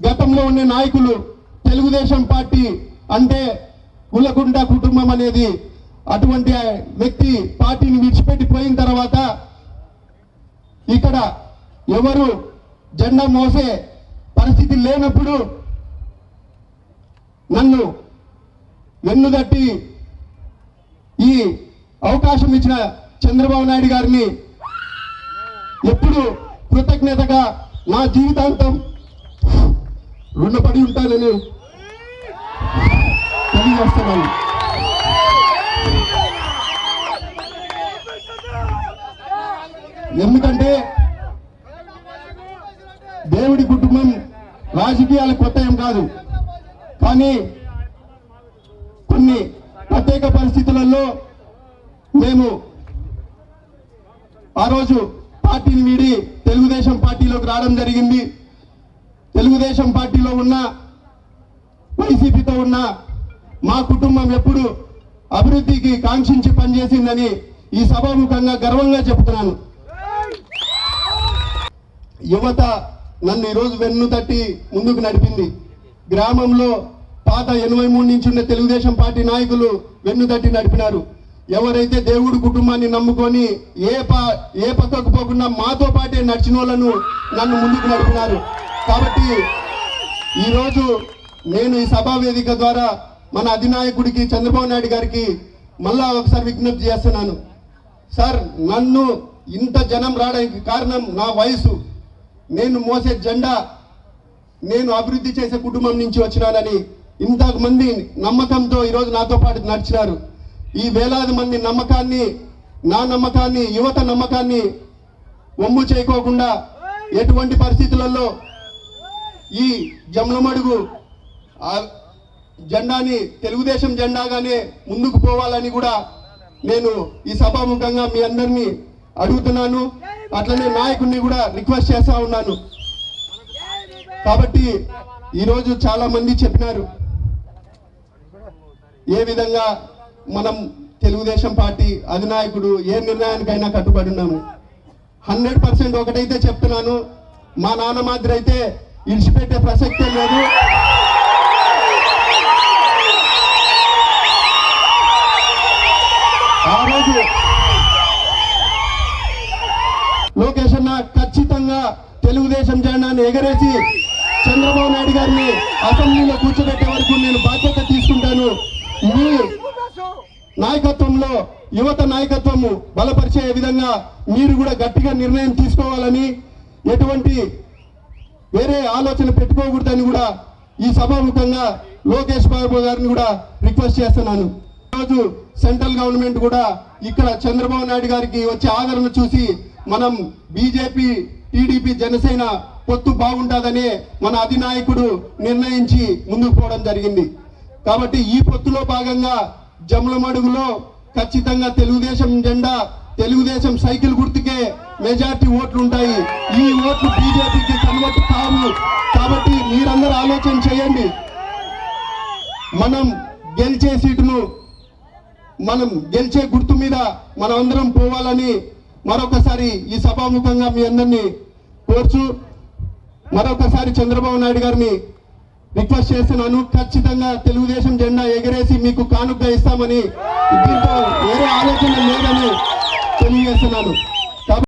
గతంలో ఉండే నాయకులు తెలుగుదేశం పార్టీ అంటే కులకుంట కుటుంబం అనేది అటువంటి వ్యక్తి పార్టీని విడిచిపెట్టిపోయిన తర్వాత ఇక్కడ ఎవరు జెండా మోసే పరిస్థితి లేనప్పుడు నన్ను వెన్నుదట్టి ఈ అవకాశం ఇచ్చిన చంద్రబాబు నాయుడు గారిని ఎప్పుడు కృతజ్ఞతగా నా జీవితాంతం రుణపడి ఉంటానని తెలియజేస్తున్నాను ఎందుకంటే దేవుడి కుటుంబం రాజకీయాలు కొత్త ఏం కాదు. కానీ కొన్ని ప్రత్యేక పరిస్థితులలో మేము ఆ రోజు పార్టీని వీడి తెలుగుదేశం పార్టీలోకి రావడం జరిగింది. తెలుగుదేశం పార్టీలో ఉన్న వైసీపీతో ఉన్న మా కుటుంబం ఎప్పుడు అభివృద్ధికి కాంక్షించి పనిచేసిందని ఈ సభాముఖంగా గర్వంగా చెబుతున్నాను. యువత నన్ను ఈరోజు వెన్ను తట్టి ముందుకు నడిపింది. గ్రామంలో పాత ఎనభై మూడు నుంచి ఉన్న తెలుగుదేశం పార్టీ నాయకులు వెన్ను తట్టి నడిపినారు. ఎవరైతే దేవుడు కుటుంబాన్ని నమ్ముకొని ఏ పా ఏ పక్కకు పోకుండా మాతో పాటే నడిచిన వాళ్ళను నన్ను ముందుకు నడిపినారు. కాబట్టి ఈరోజు నేను ఈ సభా వేదిక ద్వారా మన అధినాయకుడికి చంద్రబాబు నాయుడు గారికి మళ్ళా ఒకసారి విజ్ఞప్తి చేస్తున్నాను. సార్ నన్ను ఇంత జనం రావడానికి కారణం నా వయసు. నేను మోసే జెండా నేను అభివృద్ధి చేసే కుటుంబం నుంచి వచ్చినానని ఇంతమంది నమ్మకంతో ఈరోజు నాతో పాటు నడిచినారు. ఈ వేలాది మంది నమ్మకాన్ని నా నమ్మకాన్ని యువత నమ్మకాన్ని ఒమ్ము చేయకోకుండా ఎటువంటి పరిస్థితులలో ఈ జమ్లమడుగు జెండాని తెలుగుదేశం జెండాగానే ముందుకు పోవాలని కూడా నేను ఈ సభాముఖంగా మీ అందరినీ అడుగుతున్నాను. అట్లనే నాయకుడిని కూడా రిక్వెస్ట్ చేస్తా ఉన్నాను. కాబట్టి ఈరోజు చాలా మంది చెప్పినారు. ఏ విధంగా మనం తెలుగుదేశం పార్టీ అధినాయకుడు ఏ నిర్ణయానికైనా కట్టుబడి ఉన్నాము. హండ్రెడ్ పర్సెంట్ ఒకటైతే చెప్తున్నాను. మా నాన్న మాదిరి అయితే ఇడిచిపెట్టే ప్రసక్తే లేదు. ఆ రోజు లోకేష్ అన్న ఖచ్చితంగా తెలుగుదేశం జెండాను ఎగరేసి చంద్రబాబు నాయుడు గారిని అసెంబ్లీలో కూర్చోబెట్టే వరకు నేను బాధ్యత తీసుకుంటాను. మీ నాయకత్వంలో యువత నాయకత్వము బలపరిచే విధంగా మీరు కూడా గట్టిగా నిర్ణయం తీసుకోవాలని ఎటువంటి వేరే ఆలోచన పెట్టుకోకూడదని కూడా ఈ సభాముఖంగా లోకేష్ బాబు గారిని కూడా రిక్వెస్ట్ చేస్తున్నాను. ఈరోజు సెంట్రల్ గవర్నమెంట్ కూడా ఇక్కడ చంద్రబాబు నాయుడు గారికి వచ్చే ఆదరణ చూసి మనం బీజేపీ టీడీపీ జనసేన పొత్తు బాగుంటుందనే మన అధినాయకుడు నిర్ణయించి ముందుకు పోవడం జరిగింది. కాబట్టి ఈ పొత్తులో భాగంగా జమ్లమడుగులో ఖచ్చితంగా తెలుగుదేశం జెండా తెలుగుదేశం సైకిల్ గుర్తుకే మెజార్టీ ఓట్లు ఉంటాయి. ఈ ఓట్లు బీజేపీకి కన్వర్ట్ కావు. కాబట్టి మీరందరూ ఆలోచన చేయండి. మనం గెలిచే సీటును మనం గెలిచే గుర్తు మీద మనం అందరం పోవాలని మరొకసారి ఈ సభాముఖంగా మీ అందరినీ కోర్చు మరొకసారి చంద్రబాబు నాయుడు గారిని రిక్వెస్ట్ చేస్తున్నాను. ఖచ్చితంగా తెలుగుదేశం జెండా ఎగరేసి మీకు కానుక ఇస్తామని. దీంతో వేరే ఆలోచన లేదని తెలియజేస్తున్నాను